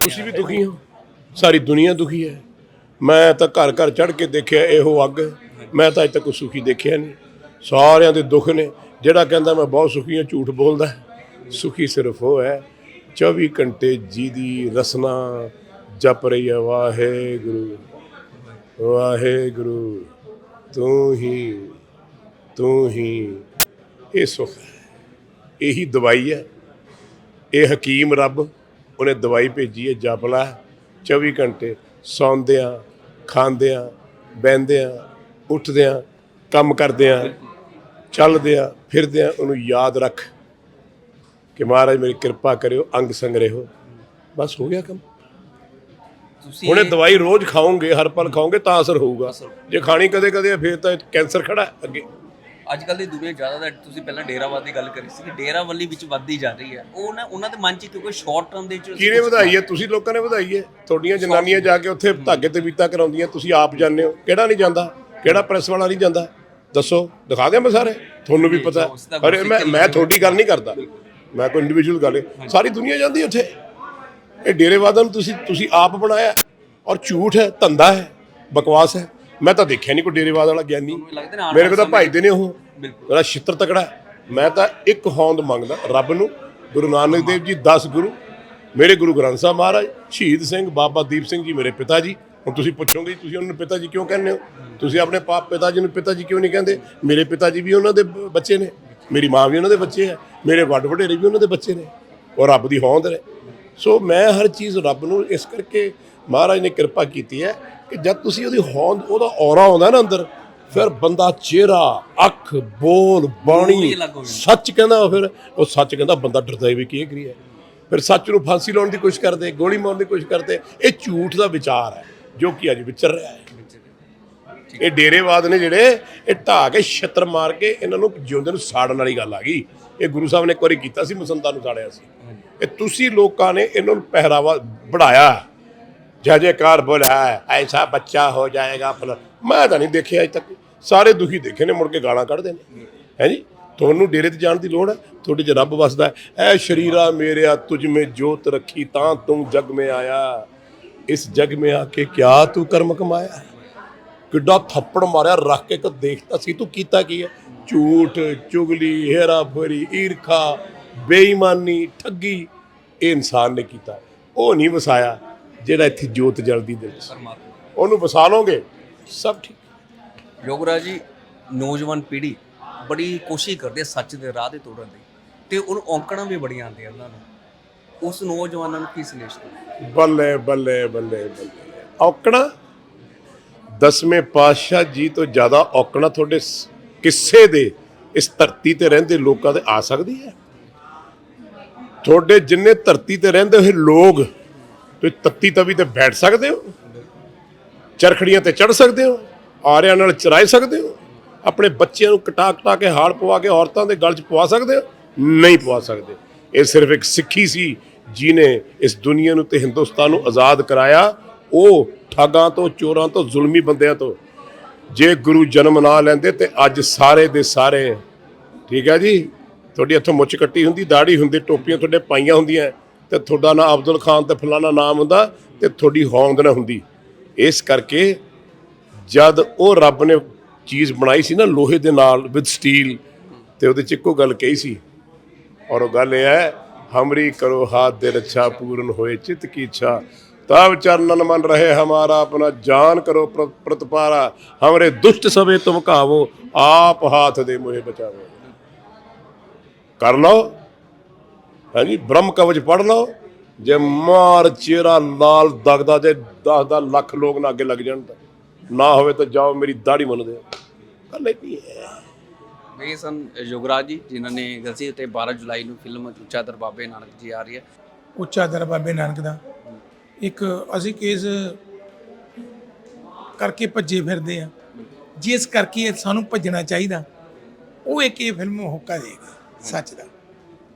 S2: ਤੁਸੀਂ ਵੀ ਦੁਖੀ ਹੋ। ਸਾਰੀ ਦੁਨੀਆ ਦੁਖੀ ਹੈ। ਮੈਂ ਤਾਂ ਘਰ ਘਰ ਚੜ ਕੇ ਦੇਖਿਆ ਇਹੋ ਅੱਗ। ਮੈਂ ਤਾਂ ਅਜੇ ਤੱਕ ਕੋਈ ਸੁਖੀ ਦੇਖਿਆ ਨਹੀਂ। ਸਾਰਿਆਂ ਦੇ ਦੁੱਖ ਨੇ। ਜਿਹੜਾ ਕਹਿੰਦਾ ਮੈਂ ਬਹੁਤ ਸੁਖੀ ਹਾਂ ਝੂਠ ਬੋਲਦਾ ਹੈ। ਸੁਖੀ ਸਿਰਫ ਉਹ ਹੈ। 24 ਘੰਟੇ ਜੀ ਦੀ ਰਸਨਾ ਜਪ ਰਹੀ ਹੈ। ਵਾਹਿਗੁਰੂ। ਵਾਹਿਗੁਰੂ। ਤੂੰ ਹੀ ਤੂੰ ਹੀ। ਇਹ ਸੁਖ ਹੈ। ਇਹੀ ਦਵਾਈ ਹੈ। ਇਹ ਹਕੀਮ ਰੱਬ ਉਹਨੇ ਦਵਾਈ ਭੇਜੀ ਹੈ ਜਪਲਾ ਲੈ। 24 ਘੰਟੇ ਸੌਂਦਿਆਂ, ਖਾਂਦਿਆਂ, ਬਹਿੰਦਿਆਂ, ਉੱਠਦਿਆਂ, ਕੰਮ ਕਰਦਿਆਂ, ਚੱਲਦਿਆਂ, ਫਿਰਦਿਆਂ ਉਹਨੂੰ ਯਾਦ ਰੱਖ ਕਿ ਮਹਾਰਾਜ ਮੇਰੀ ਕਿਰਪਾ ਕਰਿਓ, ਅੰਗ ਸੰਗ ਹੋ। ਬਸ ਹੋ ਗਿਆ ਕੰਮ।
S5: ਤੁਸੀਂ
S2: ਹੁਣੇ ਦਵਾਈ ਰੋਜ਼ ਖਾਓਗੇ ਹਰ ਪਲ ਖਾਓਗੇ ਤਾਂ ਅਸਰ ਹੋਊਗਾ। ਜੇ ਖਾਣੀ ਕਦੇ ਕਦੇ ਫੇਰ ਤਾਂ ਕੈਂਸਰ ਖੜਾ ਹੈ ਅੱਗੇ।
S5: ਅੱਜ ਕੱਲ ਦੀ ਦੁਨੀਆ ਜ਼ਿਆਦਾ ਦਾ ਤੁਸੀਂ ਪਹਿਲਾਂ ਡੇਰਾਵਾਦ ਦੀ ਗੱਲ ਕਰੀ ਸੀ ਕਿ ਡੇਰਾਵਾਲੀ ਵਿੱਚ ਵੱਧਦੀ ਜਾ ਰਹੀ ਹੈ। ਉਹ ਨਾ ਉਹਨਾਂ ਦੇ ਮਨ 'ਚ ਕਿਉਂਕਿ ਸ਼ਾਰਟ ਟਰਮ ਦੇ ਵਿੱਚ
S2: ਕਿਹਨੇ ਵਧਾਈ ਹੈ? ਤੁਸੀਂ ਲੋਕਾਂ ਨੇ ਵਧਾਈ ਹੈ। ਤੁਹਾਡੀਆਂ ਜਨਾਨੀਆਂ ਜਾ ਕੇ ਉੱਥੇ ਧਾਗੇ ਤੇ ਬੀਤਾ ਕਰਾਉਂਦੀਆਂ ਤੁਸੀਂ ਆਪ ਜਾਂਦੇ ਹੋ। ਕਿਹੜਾ ਨਹੀਂ ਜਾਂਦਾ? ਕਿਹੜਾ ਪ੍ਰੈਸ ਵਾਲਾ ਨਹੀਂ ਜਾਂਦਾ? ਦੱਸੋ। ਦਿਖਾ ਦਿਆਂ ਮੈਂ ਸਾਰੇ। ਤੁਹਾਨੂੰ ਵੀ ਪਤਾ। ਅਰੇ ਮੈਂ ਮੈਂ ਤੁਹਾਡੀ ਗੱਲ ਨਹੀਂ ਕਰਦਾ। ਮੈਂ ਕੋਈ ਇੰਡੀਵਿਜੂਅਲ ਗੱਲ ਹੈ। ਸਾਰੀ ਦੁਨੀਆ ਜਾਂਦੀ ਉੱਥੇ। ਇਹ ਡੇਰੇਵਾਦਾਂ ਨੂੰ ਤੁਸੀਂ ਤੁਸੀਂ ਆਪ ਬਣਾਇਆ ਔਰ ਝੂਠ ਹੈ ਧੰਦਾ ਹੈ ਬਕਵਾਸ ਹੈ। ਮੈਂ ਤਾਂ ਦੇਖਿਆ ਨਹੀਂ ਕੋਈ ਡੇਰੇਵਾਦ ਵਾਲਾ ਗਿਆਨੀ ਮੇਰੇ ਕੋਲ ਤਾਂ
S5: ਵਾਲੇ
S2: ਭਾਈਦੇ ਨੇ ਉਹ।
S5: ਬਿਲਕੁਲ।
S2: ਮੇਰਾ ਛਿੱਤਰ ਤਕੜਾ। ਮੈਂ ਤਾਂ ਇੱਕ ਹੋਂਦ ਮੰਗਦਾ ਰੱਬ ਨੂੰ ਗੁਰੂ ਨਾਨਕ ਦੇਵ ਜੀ 10 ਗੁਰੂ। ਮੇਰੇ ਗੁਰੂ ਗ੍ਰੰਥ ਸਾਹਿਬ ਮਹਾਰਾਜ ਸ਼ਹੀਦ ਸਿੰਘ ਬਾਬਾ ਦੀਪ ਸਿੰਘ ਜੀ ਮੇਰੇ ਪਿਤਾ ਜੀ। ਹੁਣ ਤੁਸੀਂ ਪੁੱਛੋਗੇ ਤੁਸੀਂ ਉਹਨਾਂ ਨੂੰ ਪਿਤਾ ਜੀ ਕਿਉਂ ਕਹਿੰਦੇ ਹੋ? ਤੁਸੀਂ ਆਪਣੇ ਪਾਪ ਪਿਤਾ ਜੀ ਨੂੰ ਪਿਤਾ ਜੀ ਕਿਉਂ ਨਹੀਂ ਕਹਿੰਦੇ? ਮੇਰੇ ਪਿਤਾ ਜੀ ਵੀ ਉਹਨਾਂ ਦੇ ਬੱਚੇ ਨੇ। ਮੇਰੀ ਮਾਂ ਵੀ ਉਹਨਾਂ ਦੇ ਬੱਚੇ ਹੈ। ਮੇਰੇ ਵੱਡ ਵਡੇਰੇ ਵੀ ਉਹਨਾਂ ਦੇ ਬੱਚੇ ਨੇ। ਉਹ ਰੱਬ ਦੀ ਹੋਂਦ ਨੇ। ਸੋ ਮੈਂ ਹਰ ਚੀਜ਼ ਰੱਬ ਨੂੰ ਇਸ ਕਰਕੇ ਮਹਾਰਾਜ ਨੇ ਕਿਰਪਾ ਕੀਤੀ ਹੈ ਕਿ ਜਦ ਤੁਸੀਂ ਉਹਦੀ ਹੋਂਦ ਉਹਦਾ ਔਰਾ ਆਉਂਦਾ ਨਾ ਅੰਦਰ ਫਿਰ ਬੰਦਾ ਚਿਹਰਾ ਅੱਖ ਬੋਲ ਬਾਣੀ। ਸੱਚ ਕਹਿੰਦਾ ਫਿਰ ਉਹ ਸੱਚ ਕਹਿੰਦਾ ਬੰਦਾ ਡਰਦਾ ਵੀ ਕੀ ਕਰੀਏ ਫਿਰ ਸੱਚ ਨੂੰ ਫਾਂਸੀ ਲਾਉਣ ਦੀ ਕੋਸ਼ਿਸ਼ ਕਰਦੇ ਗੋਲੀ ਮਾਰਨ ਦੀ ਕੋਸ਼ਿਸ਼ ਕਰਦੇ ਇਹ ਝੂਠ ਦਾ ਵਿਚਾਰ ਹੈ ਜੋ ਕਿ ਅੱਜ ਵਿਚਰ ਰਿਹਾ ਹੈ। ਇਹ ਡੇਰੇਵਾਦ ਨੇ ਜਿਹੜੇ ਇਹ ਢਾਹ ਕੇ ਛਿੱਤਰ ਮਾਰ ਕੇ ਇਹਨਾਂ ਨੂੰ ਜਿਉਂਦੇ ਨੂੰ ਸਾੜਨ ਵਾਲੀ ਗੱਲ ਆ ਗਈ। ਇਹ ਗੁਰੂ ਸਾਹਿਬ ਨੇ ਇੱਕ ਵਾਰੀ ਕੀਤਾ ਸੀ ਮਸੰਦਾਂ ਨੂੰ ਸਾੜਿਆ ਸੀ। ਇਹ ਤੁਸੀਂ ਲੋਕਾਂ ਨੇ ਇਹਨਾਂ ਨੂੰ ਪਹਿਰਾਵਾ ਬੜਾਇਆ ਜੈ ਜੈਕਾਰ ਬੋਲਾ ਐਸਾ ਬੱਚਾ ਹੋ ਜਾਏਗਾ ਫਲਾ ਮੈਂ ਤਾਂ ਨਹੀਂ ਦੇਖਿਆ ਅਜ ਤੱਕ। ਸਾਰੇ ਦੁਖੀ ਦੇਖੇ ਨੇ, ਮੁੜ ਕੇ ਗਾਲਾਂ ਕੱਢਦੇ ਨੇ। ਹੈ ਜੀ? ਤੁਹਾਨੂੰ ਡੇਰੇ ਤੇ ਜਾਣ ਦੀ ਲੋੜ ਹੈ? ਤੁਹਾਡੇ 'ਚ ਰੱਬ ਵਸਦਾ ਐ ਸ਼ਰੀਰਾ ਮੇਰਿਆ, ਤੁਝ ਮੇ ਜੋਤ ਰੱਖੀ, ਤਾਂ ਤੂੰ ਜਗ ਮੇ ਆਇਆ। ਇਸ ਜਗ ਮੇ ਆ ਕੇ ਕਿਆ ਤੂੰ ਕਰਮ ਕਮਾਇਆ? ਕਿੱਡਾ ਥੱਪੜ ਮਾਰਿਆ, ਰੱਖ ਕੇ ਕਿ ਦੇਖਤਾ ਸੀ ਤੂੰ ਕੀਤਾ ਕੀ ਹੈ? ਝੂਠ, ਚੁਗਲੀ ਹੇਰਾ ਫੇਰੀ ਈਰਖਾ ਬੇਈਮਾਨੀ ਠੱਗੀ ਇਹ ਇਨਸਾਨ ਨੇ ਕੀਤਾ। ਉਹ ਨਹੀਂ ਵਸਾਇਆ ਜਿਹੜਾ ਇੱਥੇ ਜੋਤ ਜਲਦੀ ਦੇ ਵਿੱਚ। ਉਹਨੂੰ ਵਸਾ ਲਓਗੇ ਸਭ ਠੀਕ।
S5: ਯੋਗਰਾਜ ਜੀ ਨੌਜਵਾਨ ਪੀੜ੍ਹੀ ਬੜੀ ਕੋਸ਼ਿਸ਼ ਕਰਦੀ ਸੱਚ ਦੇ ਰਾਹ ਤੇ ਤੋੜਨ ਦੀ ਤੇ ਉਹਨੂੰ ਔਂਕੜਾਂ ਵੀ ਬੜੀਆਂ ਆਉਂਦੀਆਂ ਉਹਨਾਂ ਨੂੰ। ਉਸ ਨੌਜਵਾਨਾਂ ਨੂੰ ਕੀ ਸੰਦੇਸ਼ ਦਿਓ
S2: ਬੱਲੇ ਬੱਲੇ ਬੱਲੇ ਬੱਲੇ। ਔਕਣਾ ਦਸਵੇਂ ਪਾਤਸ਼ਾਹ ਜੀ ਤੋਂ ਜ਼ਿਆਦਾ ਔਕਣਾ ਤੁਹਾਡੇ ਕਿੱਸੇ ਦੇ ਇਸ ਧਰਤੀ ਤੇ ਰਹਿੰਦੇ ਲੋਕਾਂ ਤੇ ਆ ਸਕਦੀ ਹੈ? ਤੁਹਾਡੇ ਜਿੰਨੇ ਧਰਤੀ ਤੇ ਰਹਿੰਦੇ ਹੋਏ ਲੋਕ, ਤੁਸੀਂ ਤੱਤੀ ਤਵੀ ਤੇ ਬੈਠ ਸਕਦੇ ਹੋ? ਚਰਖੜੀਆਂ ਤੇ ਚੜ ਸਕਦੇ ਹੋ? ਆਰਿਆਂ ਨਾਲ ਚਰਾਏ ਸਕਦੇ ਹੋ? ਆਪਣੇ ਬੱਚਿਆਂ ਨੂੰ ਕਟਾ ਕਟਾ ਕੇ ਹਾਲ ਪਵਾ ਕੇ ਔਰਤਾਂ ਦੇ ਗਲ 'ਚ ਪਵਾ ਸਕਦੇ ਹੋ? ਨਹੀਂ ਪਵਾ ਸਕਦੇ। ਇਹ ਸਿਰਫ ਇੱਕ ਸਿੱਖੀ ਸੀ ਜਿਨੇ ਇਸ ਦੁਨੀਆ ਨੂੰ ਤੇ ਹਿੰਦੁਸਤਾਨ ਨੂੰ ਆਜ਼ਾਦ ਕਰਾਇਆ। ਉਹ ਠੱਗਾਂ ਤੋਂ, ਚੋਰਾਂ ਤੋਂ, ਜ਼ੁਲਮੀ ਬੰਦਿਆਂ ਤੋਂ ਜੇ ਗੁਰੂ ਜਨਮ ਨਾ ਲੈਂਦੇ ਤੇ ਅੱਜ ਸਾਰੇ ਦੇ ਸਾਰੇ, ਠੀਕ ਹੈ ਜੀ? ਤੁਹਾਡੀ ਇੱਥੋਂ ਮੁੱਛ ਕੱਟੀ ਹੁੰਦੀ ਦਾੜੀ ਹੁੰਦੀ, ਟੋਪੀਆਂ ਤੁਹਾਡੇ ਪਾਈਆਂ ਹੁੰਦੀਆਂ, ਤੇ ਤੁਹਾਡਾ ਨਾਂ ਅਬਦੁਲ ਖਾਨ ਤੇ ਫਲਾਣਾ ਨਾਮ ਹੁੰਦਾ ਤੇ ਤੁਹਾਡੀ ਹੋਂਦ ਨਾ ਹੁੰਦੀ। ਇਸ ਕਰਕੇ ਜਦ ਉਹ ਰੱਬ ਨੇ ਚੀਜ਼ ਬਣਾਈ ਸੀ ਨਾ ਲੋਹੇ ਦੇ ਨਾਲ ਵਿਦ ਸਟੀਲ ਤੇ ਉਹਦੇ ਚ ਇੱਕੋ ਗੱਲ ਕਹੀ ਸੀ, ਔਰ ਉਹ ਗੱਲ ਇਹ ਹੈ, ਹਮਰੀ ਕਰੋ ਹਾਥ ਦੇ ਰੱਛਾ ਪੂਰਨ ਹੋਏ ਚਿਤ ਕੀ ਇੱਛਾ ਤਬ ਚਰਨਨ ਮਨ ਰਹੇ ਹਮਾਰਾ ਆਪਣਾ ਜਾਨ ਕਰੋ ਪ੍ਰਤਪਾਰਾ, ਹਮਰੇ ਦੁਸ਼ਟ ਸਵੇ ਤੁਮ ਕਾਵੋ ਆਪ ਹਾਥ ਦੇ ਮੋਹਿ ਬਚਾਵੋ। ਕਰ ਲਓ। ਹਾਂਜੀ ਬ੍ਰਹਮ ਕਵਚ ਪੜ ਲਓ। ਜੇ ਮਾਰ ਚਿਹਰਾ ਲਾਲ ਦਗਦਾ ਜੇ 10 10 ਲੱਖ ਲੋਕ ਨਾ ਅੱਗੇ ਲੱਗ ਜਾਣ ਤਾਂ ਨਾ ਹੋਵੇ ਤਾਂ ਜਾਓ ਮੇਰੀ ਦਾੜੀ ਮੰਨਦੇ ਆ ਗੱਲ ਇਹ ਹੈ।
S5: ਇਹ ਸਨ ਯੋਗਰਾਜ ਜੀ ਜਿਨ੍ਹਾਂ ਨੇ ਗਲਤੀ ਤੇ 12 ਜੁਲਾਈ ਨੂੰ ਫਿਲਮ ਉੱਚਾ ਦਰ ਬਾਬੇ ਨਾਨਕ ਜੀ ਆ ਰਹੀ ਹੈ।
S3: ਉੱਚਾ ਦਰ ਬਾਬੇ ਨਾਨਕ ਦਾ। ਇੱਕ ਅਸੀਂ ਕੇਸ ਕਰਕੇ ਭੱਜੇ ਫਿਰਦੇ ਆ ਜਿਸ ਕਰਕੇ ਸਾਨੂੰ ਭੱਜਣਾ ਚਾਹੀਦਾ। ਉਹ ਇੱਕ ਇਹ ਫਿਲਮ ਹੋਕਾ ਦੇਗੀ ਸੱਚ ਦਾ।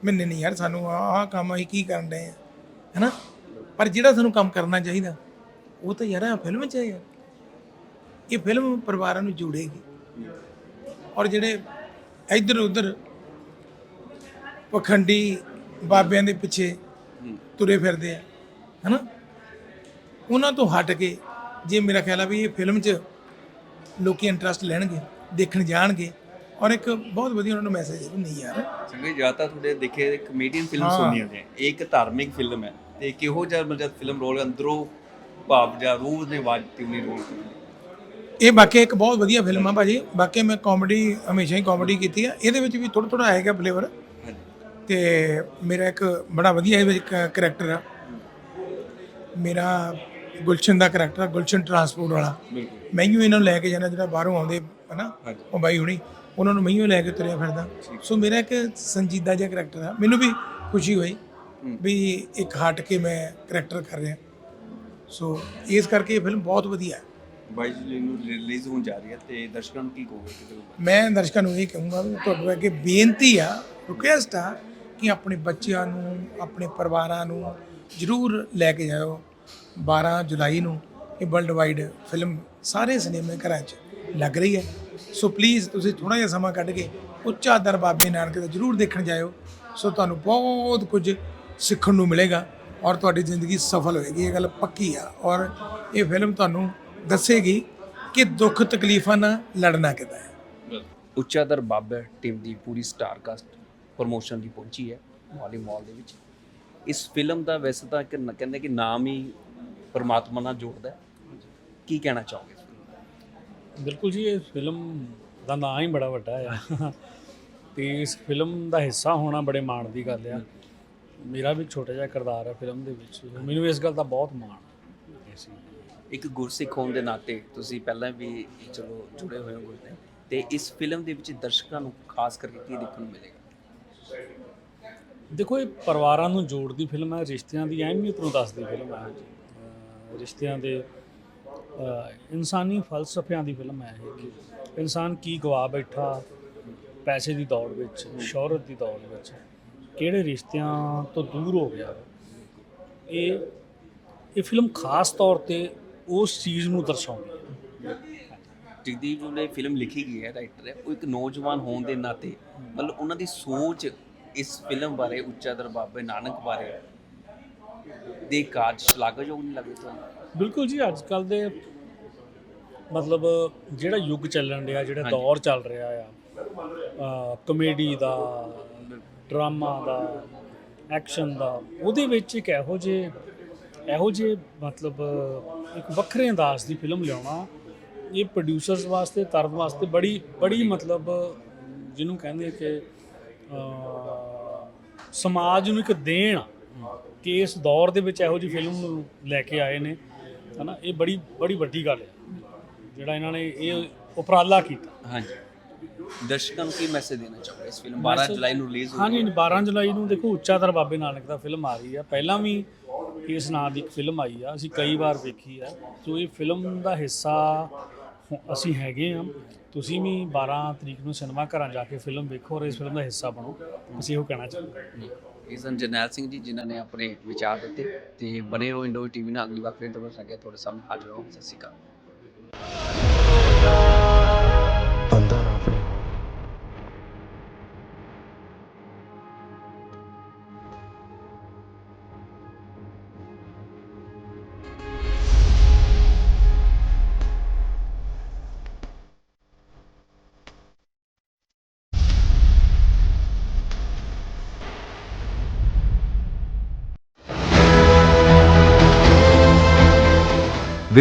S3: ਮੈਨੇ ਨਹੀਂ ਯਾਰ ਸਾਨੂੰ ਆਹ ਆਹ ਕੰਮ ਅਸੀਂ ਕੀ ਕਰਨ ਡਏ ਆ, ਹੈਨਾ? ਪਰ ਜਿਹੜਾ ਸਾਨੂੰ ਕੰਮ ਕਰਨਾ ਚਾਹੀਦਾ, ਉਹ ਤਾਂ ਯਾਰ ਆਹ ਫਿਲਮ ਚ ਹੈ ਯਾਰ। ਇਹ ਫਿਲਮ ਪਰਿਵਾਰਾਂ ਨੂੰ ਜੋੜੇਗੀ। ਔਰ ਜਿਹੜੇ ਇੱਧਰ ਉੱਧਰ ਪਖੰਡੀ ਬਾਬਿਆਂ ਦੇ ਪਿੱਛੇ ਤੁਰੇ ਫਿਰਦੇ ਆ, ਹਨਾ? ਉਹਨਾਂ ਤੋਂ ਹਟ ਕੇ ਜੇ ਮੇਰਾ ਖਿਆਲ ਆ ਵੀ ਇਹ ਫਿਲਮ 'ਚ ਲੋਕੀ ਇੰਟਰਸਟ ਲੈਣਗੇ, ਦੇਖਣ ਜਾਣਗੇ ਔਰ ਇੱਕ ਬਹੁਤ ਵਧੀਆ ਉਹਨਾਂ ਨੂੰ ਮੈਸੇਜ ਨਹੀਂ ਯਾਰ।
S5: ਸੰਗੇ ਜ਼ਿਆਦਾ ਤੁਹਾਡੇ ਦੇਖੇ ਕਮੇਡੀਅਨ ਫਿਲਮਸ। ਹੁੰਦੀਆਂ ਨੇ ਇੱਕ ਧਾਰਮਿਕ ਫਿਲਮ ਹੈ ਤੇ ਕਿਹੋ ਜਿਹਾ ਮਤਲਬ ਫਿਲਮ ਰੋਲ ਅੰਦਰੋਂ ਭਾਵ ਜਾਂ ਰੂਹ ਨੇ ਆਵਾਜ਼ ਉਹਨੇ ਰੋਲ
S3: ਇਹ ਬਾਕੀ ਇੱਕ ਬਹੁਤ ਵਧੀਆ ਫਿਲਮ ਆ ਭਾਜੀ। ਬਾਕੀ ਮੈਂ ਕਾਮੇਡੀ ਹਮੇਸ਼ਾ ਹੀ ਕਾਮੇਡੀ ਕੀਤੀ ਆ। ਇਹਦੇ ਵਿੱਚ ਵੀ ਥੋੜਾ ਥੋੜਾ ਆਏਗਾ ਫਲੇਵਰ ਤੇ ਮੇਰਾ ਇੱਕ ਬੜਾ ਵਧੀਆ ਇਹਦੇ ਵਿੱਚ ਕਰੈਕਟਰ ਆ। ਮੇਰਾ ਗੁਲਸ਼ਨ ਦਾ ਕਰੈਕਟਰ ਗੁਲਸ਼ਨ ਟਰਾਂਸਪੋਰਟ ਵਾਲਾ।
S5: ਬਿਲਕੁਲ।
S3: ਮੈਂ ਹੀ ਇਹਨਾਂ ਨੂੰ ਲੈ ਕੇ ਜਾਣਾ ਜਿਹੜਾ ਬਾਹਰੋਂ ਆਉਂਦੇ ਹਨਾ
S5: ਹਾਂਜੀ।
S3: ਉਹ ਬਾਈ ਹੁਣੀ। ਉਹਨਾਂ ਨੂੰ ਮੈਂ ਹੀ ਲੈ ਕੇ ਤੁਰਿਆ ਫਿਰਦਾ। ਸੋ ਮੇਰਾ ਇੱਕ ਸੰਜੀਦਾ ਜਿਹਾ ਕਰੈਕਟਰ ਆ। ਮੈਨੂੰ ਵੀ ਖੁਸ਼ੀ ਹੋਈ ਵੀ ਇੱਕ ਹਟ ਕੇ ਮੈਂ ਕਰੈਕਟਰ ਕਰ ਰਿਹਾ। ਸੋ ਇਸ ਕਰਕੇ ਇਹ ਫਿਲਮ ਬਹੁਤ ਵਧੀਆ ਹੈ।
S5: 22 ਜੁਲਾਈ ਨੂੰ ਰਿਲੀਜ਼ ਹੋਣ ਜਾ ਰਹੀ ਹੈ ਤੇ ਦਰਸ਼ਕਾਂ ਨੂੰ ਕੀ ਕਹੋਗੇ
S3: ਮੈਂ ਦਰਸ਼ਕਾਂ ਨੂੰ ਇਹ ਕਹੂੰਗਾ ਵੀ ਤੁਹਾਡੇ ਅੱਗੇ ਬੇਨਤੀ ਆ ਰਿਕੁਐਸਟ ਆ ਕਿ ਆਪਣੇ ਬੱਚਿਆਂ ਨੂੰ ਆਪਣੇ ਪਰਿਵਾਰਾਂ ਨੂੰ ਜ਼ਰੂਰ ਲੈ ਕੇ ਜਾਓ 12 ਜੁਲਾਈ ਨੂੰ ਇਹ ਵਰਲਡ ਵਾਈਡ ਫਿਲਮ ਸਾਰੇ ਸਿਨੇਮੇ ਘਰਾਂ 'ਚ ਲੱਗ ਰਹੀ ਹੈ। ਸੋ ਪਲੀਜ਼ ਤੁਸੀਂ ਥੋੜਾ ਜਿਹਾ ਸਮਾਂ ਕੱਢ ਕੇ ਉੱਚਾ ਦਰ ਬਾਬੇ ਨਾਨਕ ਦਾ ਜ਼ਰੂਰ ਦੇਖਣ ਜਾਇਓ। ਸੋ ਤੁਹਾਨੂੰ ਬਹੁਤ ਕੁਝ ਸਿੱਖਣ ਨੂੰ ਮਿਲੇਗਾ ਔਰ ਤੁਹਾਡੀ ਜ਼ਿੰਦਗੀ ਸਫਲ ਹੋਏਗੀ, ਇਹ ਗੱਲ ਪੱਕੀ ਆ। ਔਰ ਇਹ ਫਿਲਮ ਤੁਹਾਨੂੰ ਦੱਸੇਗੀ ਕਿ ਦੁੱਖ ਤਕਲੀਫਾਂ ਨਾਲ ਲੜਨਾ ਕਿੱਦਾਂ ਹੈ।
S5: ਉੱਚਾ ਦਰ ਬਾਬੇ ਟੀਮ ਦੀ ਪੂਰੀ ਸਟਾਰ ਕਾਸਟ ਪ੍ਰੋਮੋਸ਼ਨ ਲਈ ਪਹੁੰਚੀ ਹੈ ਮੌਲੀ ਮਾਲ ਦੇ ਵਿੱਚ। ਇਸ ਫਿਲਮ ਦਾ ਵੈਸੇ ਤਾਂ ਕਿ ਕਹਿੰਦੇ ਕਿ ਨਾਮ ਹੀ ਪਰਮਾਤਮਾ ਨਾਲ ਜੋੜਦਾ ਕੀ ਕਹਿਣਾ ਚਾਹੋਗੇ?
S4: ਬਿਲਕੁਲ ਜੀ ਇਹ ਫਿਲਮ ਦਾ ਨਾਂ ਹੀ ਬੜਾ ਵੱਡਾ ਆ ਤੇ ਇਸ ਫਿਲਮ ਦਾ ਹਿੱਸਾ ਹੋਣਾ ਬੜੇ ਮਾਣ ਦੀ ਗੱਲ ਆ। ਮੇਰਾ ਵੀ ਛੋਟਾ ਜਿਹਾ ਕਿਰਦਾਰ ਹੈ ਫਿਲਮ ਦੇ ਵਿੱਚ। ਮੈਨੂੰ ਇਸ ਗੱਲ ਦਾ ਬਹੁਤ ਮਾਣ ਹੈ ਇਸ
S5: ਇੱਕ ਗੁਰਸਿੱਖ ਹੋਣ ਦੇ ਨਾਤੇ ਤੁਸੀਂ ਪਹਿਲਾਂ ਵੀ ਚਲੋ ਜੁੜੇ ਹੋਏ ਹੋ ਗੁਰਦੇ। ਤੇ ਇਸ ਫਿਲਮ ਦੇ ਵਿੱਚ ਦਰਸ਼ਕਾਂ ਨੂੰ ਖਾਸ ਕਰਕੇ ਕੀ ਦੇਖਣ ਨੂੰ ਮਿਲੇਗਾ?
S4: ਦੇਖੋ ਇਹ ਪਰਿਵਾਰਾਂ ਨੂੰ ਜੋੜਦੀ ਫਿਲਮ ਹੈ ਰਿਸ਼ਤਿਆਂ ਦੀ ਅਹਿਮੀਅਤ ਨੂੰ ਦੱਸਦੀ ਫਿਲਮ ਹੈ ਅਹ ਰਿਸ਼ਤਿਆਂ ਦੇ ਇਨਸਾਨੀ ਫਲਸਫਿਆਂ ਦੀ ਫਿਲਮ ਹੈ ਇਹ ਇਨਸਾਨ ਕੀ ਗਵਾ ਬੈਠਾ ਪੈਸੇ ਦੀ ਦੌੜ ਵਿੱਚ, ਸ਼ੋਹਰਤ ਦੀ ਦੌੜ ਵਿੱਚ, ਕਿਹੜੇ ਰਿਸ਼ਤਿਆਂ ਤੋਂ ਦੂਰ ਹੋ ਗਿਆ। ਇਹ ਇਹ ਫਿਲਮ ਖਾਸ ਤੌਰ ਤੇ ਉਸ ਚੀਜ਼ ਨੂੰ ਦਰਸਾਉਂਦੀ ਹੈ।
S5: ਜਗਦੀਪ ਜੀ ਨੇ ਫਿਲਮ ਲਿਖੀ ਗਈ ਹੈ, ਰਾਈਟਰ ਹੈ। ਉਹ ਇੱਕ ਨੌਜਵਾਨ ਹੋਣ ਦੇ ਨਾਤੇ, ਮਤਲਬ ਉਹਨਾਂ ਦੀ ਸੋਚ ਇਸ ਫਿਲਮ ਬਾਰੇ ਉੱਚਾਦਰ ਬਾਬੇ ਨਾਨਕ ਬਾਰੇ ਦੇ ਕਾਰਜ ਸ਼ਲਾਘਾਯੋਗ ਨਹੀਂ ਲੱਗਦੇ ਤੁਹਾਨੂੰ?
S4: ਬਿਲਕੁਲ ਜੀ ਅੱਜ ਕੱਲ ਦੇ ਮਤਲਬ ਜਿਹੜਾ ਯੁੱਗ ਚੱਲਣ ਰਿਹਾ ਜਿਹੜਾ। ਦੌਰ ਚੱਲ ਰਿਹਾ ਆ ਕਮੇਡੀ ਦਾ ਡਰਾਮਾ ਦਾ ਐਕਸ਼ਨ ਦਾ ਉਹਦੇ ਵਿੱਚ ਇੱਕ ਇਹੋ ਜਿਹੇ ਇਹੋ ਜਿਹੇ ਮਤਲਬ ਇੱਕ ਵੱਖਰੇ ਅੰਦਾਜ਼ ਦੀ ਫਿਲਮ ਲਿਆਉਣਾ ਇਹ ਪ੍ਰੋਡਿਊਸਰਸ ਵਾਸਤੇ ਤਰਨ ਵਾਸਤੇ ਬੜੀ ਬੜੀ ਮਤਲਬ ਜਿਹਨੂੰ ਕਹਿੰਦੇ ਕਿ ਸਮਾਜ ਨੂੰ ਇੱਕ ਦੇਣ ਕਿ ਇਸ ਦੌਰ ਦੇ ਵਿੱਚ ਇਹੋ ਜਿਹੀ ਫਿਲਮ ਨੂੰ ਲੈ ਕੇ ਆਏ ਨੇ ਹਨਾ ਇਹ ਬੜੀ ਬੜੀ ਵੱਡੀ ਗੱਲ ਹੈ। ਜਿਹੜਾ ਇਹਨਾਂ ਨੇ ਇਹ ਉਪਰਾਲਾ ਕੀਤਾ।
S5: ਹਾਂਜੀ। ਦਰਸ਼ਕਾਂ ਨੂੰ ਕੀ ਮੈਸੇਜ ਦੇਣਾ ਚਾਹੋਗੇ ਇਸ ਫਿਲਮ 12 ਜੁਲਾਈ ਨੂੰ ਰਿਲੀਜ਼
S4: ਹਾਂਜੀ 12 ਜੁਲਾਈ ਨੂੰ ਦੇਖੋ ਉੱਚਾਦਰ ਬਾਬੇ ਨਾਨਕ ਦਾ ਫਿਲਮ ਆ ਰਹੀ ਆ। ਪਹਿਲਾਂ ਵੀ ਇਸ ਨਾਂ ਦੀ ਇੱਕ ਫਿਲਮ ਆਈ ਆ ਅਸੀਂ ਕਈ ਵਾਰ ਵੇਖੀ ਆ। ਸੋ ਇਹ ਫਿਲਮ ਦਾ ਹਿੱਸਾ ਅਸੀਂ ਹੈਗੇ ਆ। ਤੁਸੀਂ ਵੀ 12 ਤਰੀਕ ਨੂੰ ਸਿਨੇਮਾ ਘਰਾਂ ਜਾ ਕੇ ਫਿਲਮ ਵੇਖੋ ਔਰ ਇਸ ਫਿਲਮ ਦਾ ਹਿੱਸਾ ਬਣੋ। ਅਸੀਂ ਇਹੋ ਕਹਿਣਾ ਚਾਹੁੰਦੇ ਹਾਂ
S5: ਇਸ ਜਰਨੈਲ ਸਿੰਘ ਜੀ ਜਿਨ੍ਹਾਂ ਨੇ ਆਪਣੇ ਵਿਚਾਰ ਦਿੱਤੇ ਤੇ ਬਣੇ ਰਹੋ ਇੰਡੋ ਟੀਵੀ ਨਾਲ। ਅਗਲੀ ਵਾਰ ਫਿਰ ਤੁਹਾਡੇ ਸਾਹਮਣੇ ਹਾਜ਼ਰ ਹੋ ਸਤਿ ਸ਼੍ਰੀ ਅਕਾਲ।